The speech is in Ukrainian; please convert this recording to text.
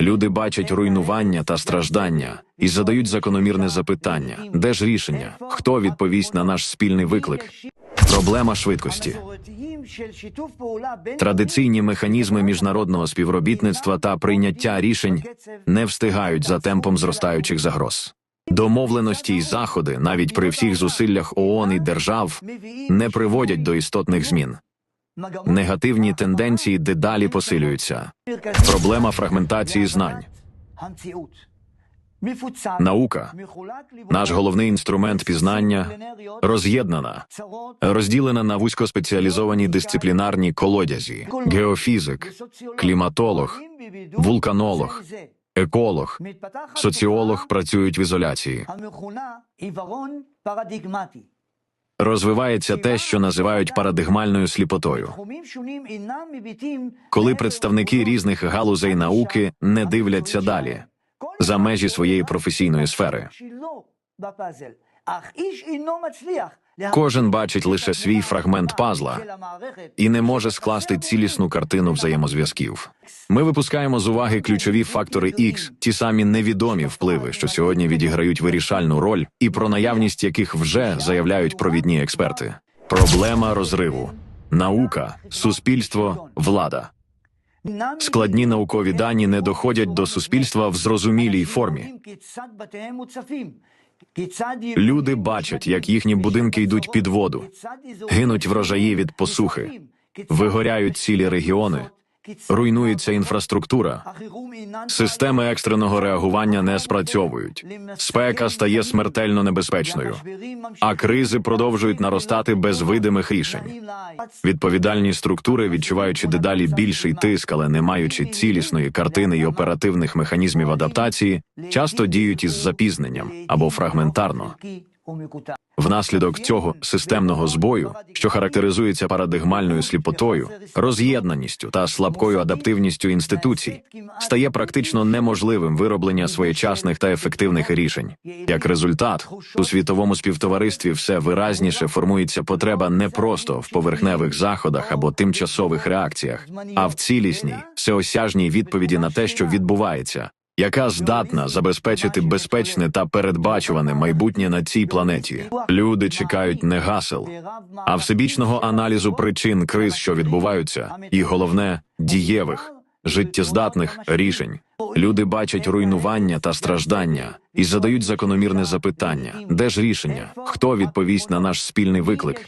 Люди бачать руйнування та страждання і задають закономірне запитання: де ж рішення? Хто відповість на наш спільний виклик? Проблема швидкості. Традиційні механізми міжнародного співробітництва та прийняття рішень не встигають за темпом зростаючих загроз. Домовленості й заходи, навіть при всіх зусиллях ООН і держав, не приводять до істотних змін. Негативні тенденції дедалі посилюються. Проблема фрагментації знань. Наука, наш головний інструмент пізнання, роз'єднана, розділена на вузькоспеціалізовані дисциплінарні колодязі: геофізик, кліматолог, вулканолог, еколог, соціолог працюють в ізоляції. Розвивається те, що називають парадигмальною сліпотою, коли представники різних галузей науки не дивляться далі за межі своєї професійної сфери. Кожен бачить лише свій фрагмент пазла і не може скласти цілісну картину взаємозв'язків. Ми випускаємо з уваги ключові фактори X, ті самі невідомі впливи, що сьогодні відіграють вирішальну роль, і про наявність яких вже заявляють провідні експерти. Проблема розриву, наука, суспільство, влада. Складні наукові дані не доходять до суспільства в зрозумілій формі. Люди бачать, як їхні будинки йдуть під воду, гинуть врожаї від посухи, вигоряють цілі регіони, руйнується інфраструктура, системи екстреного реагування не спрацьовують, спека стає смертельно небезпечною, а кризи продовжують наростати без видимих рішень. Відповідальні структури, відчуваючи дедалі більший тиск, але не маючи цілісної картини і оперативних механізмів адаптації, часто діють із запізненням або фрагментарно. Внаслідок цього системного збою, що характеризується парадигмальною сліпотою, роз'єднаністю та слабкою адаптивністю інституцій, стає практично неможливим вироблення своєчасних та ефективних рішень. Як результат, у світовому співтоваристві все виразніше формується потреба не просто в поверхневих заходах або тимчасових реакціях, а в цілісній, всеосяжній відповіді на те, що відбувається яка здатна забезпечити безпечне та передбачуване майбутнє на цій планеті. Люди чекають не гасел, а всебічного аналізу причин криз, що відбуваються, і головне дієвих, життєздатних рішень. Люди бачать руйнування та страждання і задають закономірне запитання: де ж рішення? Хто відповість на наш спільний виклик?